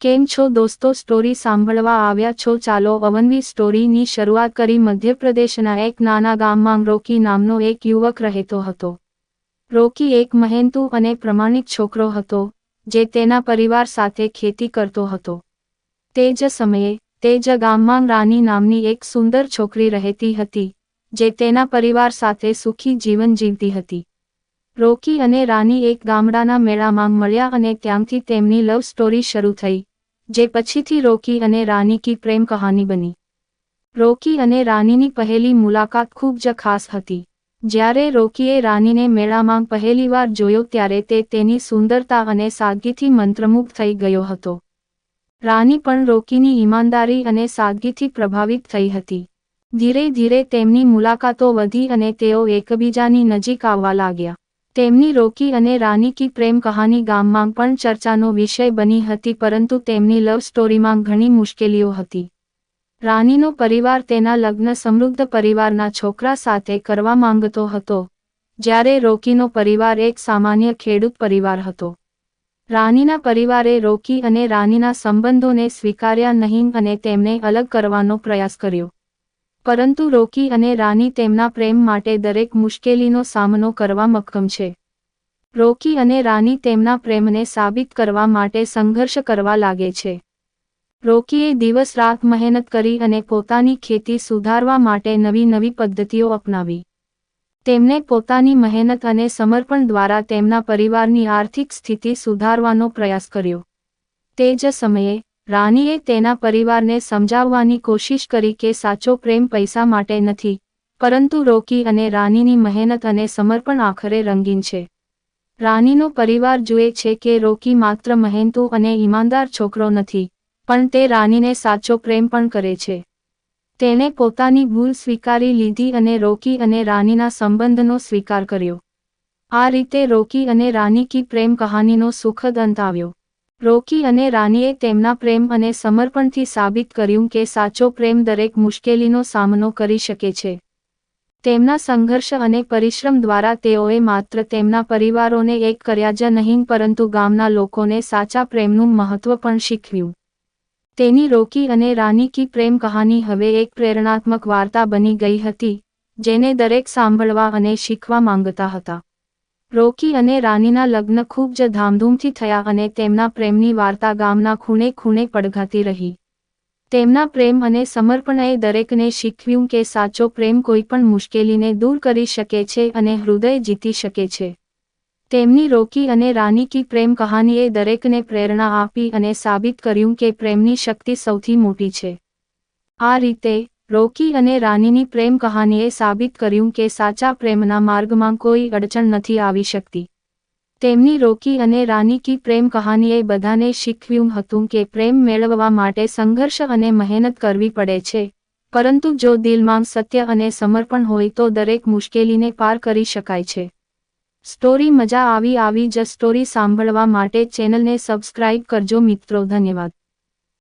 કેમ છો દોસ્તો? સ્ટોરી સાંભળવા આવ્યા છો? ચાલો અવનવી સ્ટોરીની શરૂઆત કરી. મધ્યપ્રદેશના એક નાના ગામમાં રોકી નામનો એક યુવક રહેતો હતો. રોકી એક મહેનતુ અને પ્રમાણિક છોકરો હતો, જે તેના પરિવાર સાથે ખેતી કરતો હતો. તે જ સમયે, તે જ ગામમાં રાની નામની એક સુંદર છોકરી રહેતી હતી, જે તેના પરિવાર સાથે સુખી જીવન જીવતી હતી. રોકી અને રાની એક ગામડાના મેળામાં મળ્યા અને ત્યાંથી તેમની લવ સ્ટોરી શરૂ થઈ. જે પછીથી રોકી અને રાની કી પ્રેમ કહાની બની. રોકી અને રાનીની પહેલી મુલાકાત ખૂબ જ ખાસ હતી. જ્યારે રોકીએ રાનીને મેળામાં પહેલીવાર જોયો ત્યારે તે તેની સુંદરતા અને સાદગીથી મંત્રમુગ્ધ થઈ ગયો હતો. રાની પણ રોકીની ઈમાનદારી અને સાદગીથી પ્રભાવિત થઈ હતી. ધીરે ધીરે તેમની મુલાકાતો વધી અને તેઓ એકબીજાની નજીક આવવા લાગ્યા. તેમની રોકી અને રાની કી પ્રેમ કહાની ગામમાં પણ ચર્ચાનો વિષય બની હતી, પરંતુ તેમની લવ સ્ટોરીમાં ઘણી મુશ્કેલીઓ હતી. રાનીનો પરિવાર તેના લગ્ન સમૃદ્ધ પરિવારના છોકરા સાથે કરવા માંગતો હતો, જ્યારે રોકીનો પરિવાર એક સામાન્ય ખેડૂત પરિવાર હતો. રાનીના પરિવારે રોકી અને રાનીના સંબંધોને સ્વીકાર્યા નહીં અને તેમને અલગ કરવાનો પ્રયાસ કર્યો. પરંતુ રોકી અને રાની તેમના પ્રેમ માટે દરેક મુશ્કેલીનો સામનો કરવા મક્કમ છે. રોકી અને રાની તેમના પ્રેમને સાબિત કરવા માટે સંઘર્ષ કરવા લાગે છે. રોકીએ દિવસ રાત મહેનત કરી અને પોતાની ખેતી સુધારવા માટે નવી નવી પદ્ધતિઓ અપનાવી. તેમને પોતાની મહેનત અને સમર્પણ દ્વારા તેમના પરિવારની આર્થિક સ્થિતિ સુધારવાનો પ્રયાસ કર્યો. તે જ સમયે રાનીએ તેના પરિવારને સમજાવવાની કોશિશ કરી કે સાચો પ્રેમ પૈસા માટે નથી, પરંતુ રોકી અને રાનીની મહેનત અને સમર્પણ આખરે રંગીન છે. રાનીનો પરિવાર જુએ છે કે રોકી માત્ર મહેનતુ અને ઈમાનદાર છોકરો નથી, પણ તે રાનીને સાચો પ્રેમ પણ કરે છે. તેણે પોતાની ભૂલ સ્વીકારી લીધી અને રોકી અને રાનીના સંબંધનો સ્વીકાર કર્યો. આ રીતે રોકી અને રાની કી પ્રેમ કહાનીનો સુખદ અંત આવ્યો. રોકી અને રાનીએ તેમના પ્રેમ અને સમર્પણથી સાબિત કર્યું કે સાચો પ્રેમ દરેક મુશ્કેલીનો સામનો કરી શકે છે. તેમના સંઘર્ષ અને પરિશ્રમ દ્વારા તેઓએ માત્ર તેમના પરિવારોને એક કર્યા જ નહીં, પરંતુ ગામના લોકોને સાચા પ્રેમનું મહત્વ પણ શીખવ્યું તેની રોકી અને રાની કી પ્રેમ કહાની હવે એક પ્રેરણાત્મક વાર્તા બની ગઈ હતી, જેને દરેક સાંભળવા અને શીખવા માંગતા હતા. રોકી અને રાનીના લગ્ન ખૂબ જ ધામધૂમથી થયા અને તેમના પ્રેમની વાર્તા ગામના ખૂણે ખૂણે પડઘાતી રહી. તેમના પ્રેમ અને સમર્પણએ દરેકને શીખવ્યું કે સાચો પ્રેમ કોઈપણ મુશ્કેલીને દૂર કરી શકે છે અને હૃદય જીતી શકે છે. તેમની રોકી અને રાની કી પ્રેમ કહાનીએ દરેકને પ્રેરણા આપી અને સાબિત કર્યું કે પ્રેમની શક્તિ સૌથી મોટી છે. આ રીતે રોકી અને રાનીની પ્રેમ કહાનીએ સાબિત કર્યું કે સાચા પ્રેમના માર્ગમાં કોઈ અડચણ નથી આવી શકતી. તેમની રોકી અને રાની કી પ્રેમ કહાનીએ બધાને શીખવ્યું હતું કે પ્રેમ મેળવવા માટે સંઘર્ષ અને મહેનત કરવી પડે છે. પરંતુ જો દિલમાં સત્ય અને સમર્પણ હોય તો દરેક મુશ્કેલીને પાર કરી શકાય છે. સ્ટોરી મજા આવી આવી જ સ્ટોરી સાંભળવા માટે ચેનલને સબસ્ક્રાઇબ કરજો મિત્રો, ધન્યવાદ.